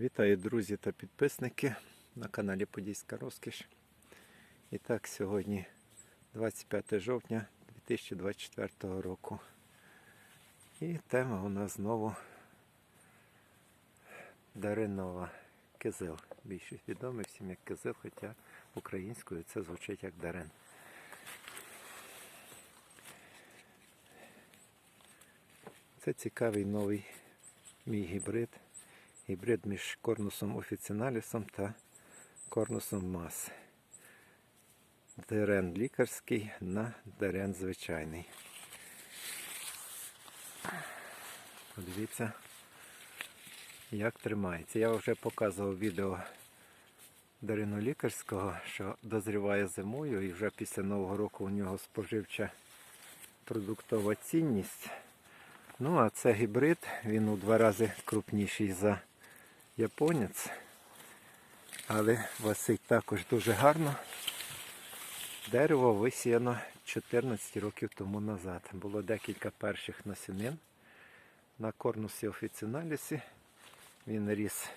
Вітаю друзі та підписники на каналі Подільська Розкіш. І так, сьогодні 25 жовтня 2024 року. І тема у нас знову Даринова кизил. Більшість відомий всім як кизил, хоча українською це звучить як дарин. Це цікавий новий мій гібрид. Гібрид між корнусом офіціналісом та корнусом мас. Дерен лікарський на дерен звичайний. Подивіться, як тримається. Я вже показував відео Дарину лікарського, що дозріває зимою і вже після Нового року у нього споживча продуктова цінність. Ну, а це гібрид, він у два рази крупніший за японець. Але висить також дуже гарно. Дерево висіяно 14 років тому назад. Було декілька перших насінин на корнусі офіціналісі. Він ріс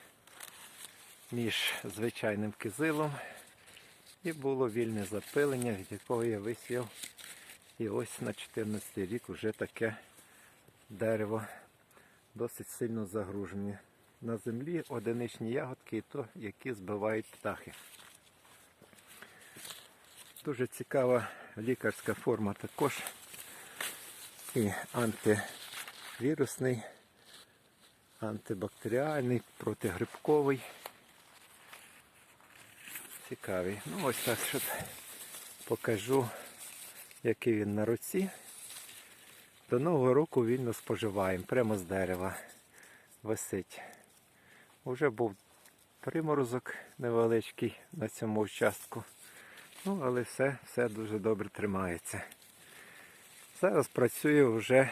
між звичайним кизилом і було вільне запилення, від якого я висіяв. І ось на 14 рік вже таке дерево досить сильно загружені. На землі одиничні ягодки, і то, які збивають птахи. Дуже цікава лікарська форма також. І антивірусний, антибактеріальний, протигрибковий. Цікавий. Ну ось так що покажу, який він на руці. До Нового року вільно споживаємо, прямо з дерева висить. Уже був приморозок невеличкий на цьому участку. Ну, але все, все дуже добре тримається. Зараз працюю вже,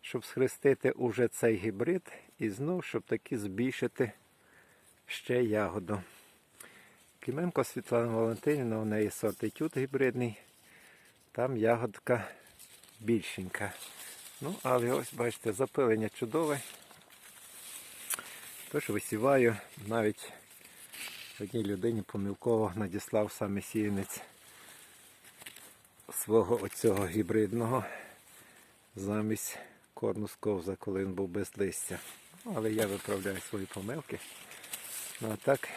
щоб схрестити уже цей гібрид і знов, щоб таки збільшити ще ягоду. Кіменко Світлана Валентинівна, у неї сорт етюд гібридний. Там ягодка більшенька. Ну, але ось, бачите, запилення чудове. Тож висіваю, навіть одній людині помилково надіслав саме сіянець свого оцього гібридного замість корну ковза, коли він був без листя. Але я виправляю свої помилки. Ну а так,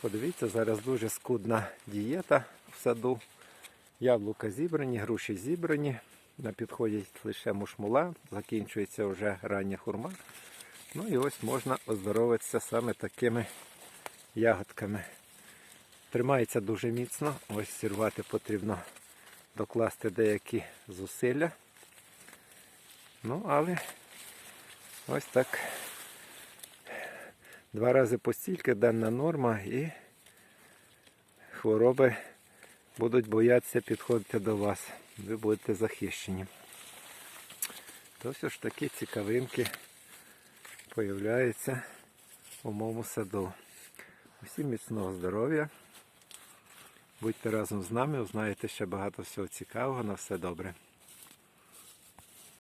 подивіться, зараз дуже скудна дієта в саду. Яблука зібрані, груші зібрані. На підході лише мушмула, закінчується вже рання хурма. Ну і ось можна оздоровитися саме такими ягодками. Тримається дуже міцно. Ось сірвати потрібно докласти деякі зусилля. Ну, але ось так. Два рази постільки денна норма і хвороби будуть боятися підходити до вас. Ви будете захищені. То все ж такі цікавинки появляються у моєму саду. Усім міцного здоров'я. Будьте разом з нами, узнаєте ще багато всього цікавого. На все добре.